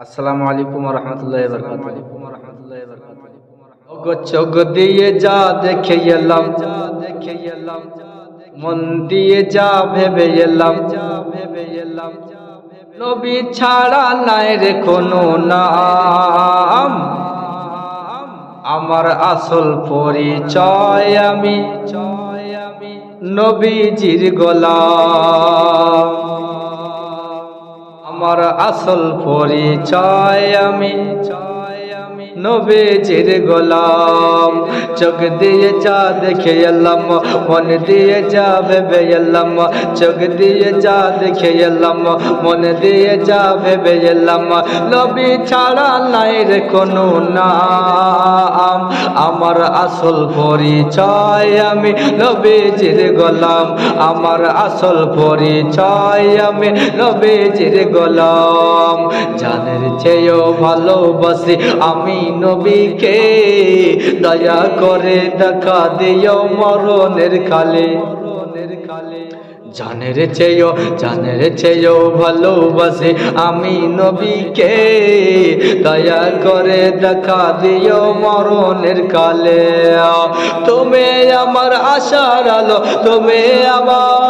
আসসালামু আলাইকুম রহমতুল্লাহ চোখ দিয়ে যা দেখে এলাম যা দেখে এলাম মন দিয়ে যা ভেবে এলাম। যা ভেবে এলাম নবী ছাড়া নাই রে কোনো নাম। আমার আসল পরিচয় আমি, নবীজির গোলাম। আমার আসল পরিচয় আমি। চয় নবীজির গোলাম। চোখ দিয়ে যা দেখে এলাম, মন দিয়ে যা ভেবে এলাম, চোখ দিয়ে যা দেখে এলাম, মন দিয়ে যা ভেবে এলাম। নবী ছাড়া নাই রে কোনো নাম, আমার আসল পরিচয় আমি নবীজির গোলাম, আমার আসল পরিচয় আমি নবীজির গোলাম। জানের চেয়েও ভালোবাসি আমি নবীকে দয়া করে দেখা দিও মরণের কালে জানের চেয়েও জানের চেয়েও ভালোবাসি আমি নবীকে। দয়া করে দেখা দিও মরণের কালে তুমি আমার আশার আলো, তুমি আমার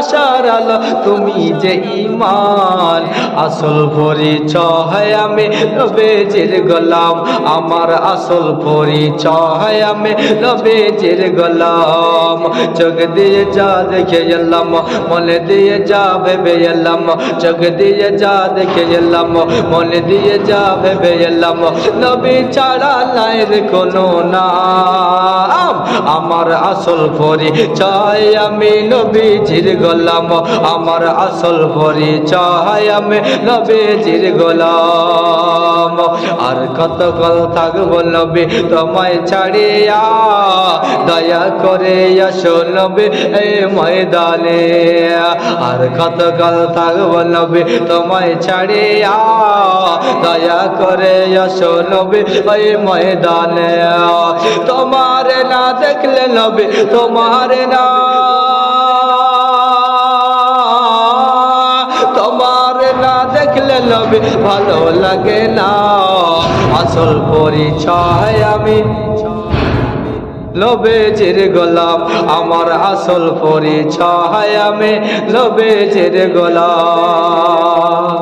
আশার আলো, তুমি যে ইমান আসল পরিচয় আমি নবেজের গোলাম। আমার আসল পরিচয় আমি নবেজের গোলাম। চোখ দিয়ে যা দেখে এলাম, মনে দিয়ে যা ভেবে এলাম। চোখ দিয়ে যা দেখে এলাম, মনে দিয়ে যা ভেবে এলাম। নবী ছাড়া নাই রে কোনো নাম। আমার আসল পরিচয় আমি নবীজির গোলাম। আমার আসল পরিচয় আমি নবীজির গোলাম। আর কত কল থাকব নবী তোমায় ছাড়িয়া? দয়া করে আসো নবী ময়দানে। আর কত কল থাকব নবী তোমায় ছাড়িয়া? দয়া করে আসো নবী ময়দানে। তোমার না দেখলে নবী, তোমার না দেখলে নবী ভালো লাগে না। আসল পরিচয় আমি লবেজের গোলাম, আমার আসল পরিচয় আমি লবেজের গোলাম।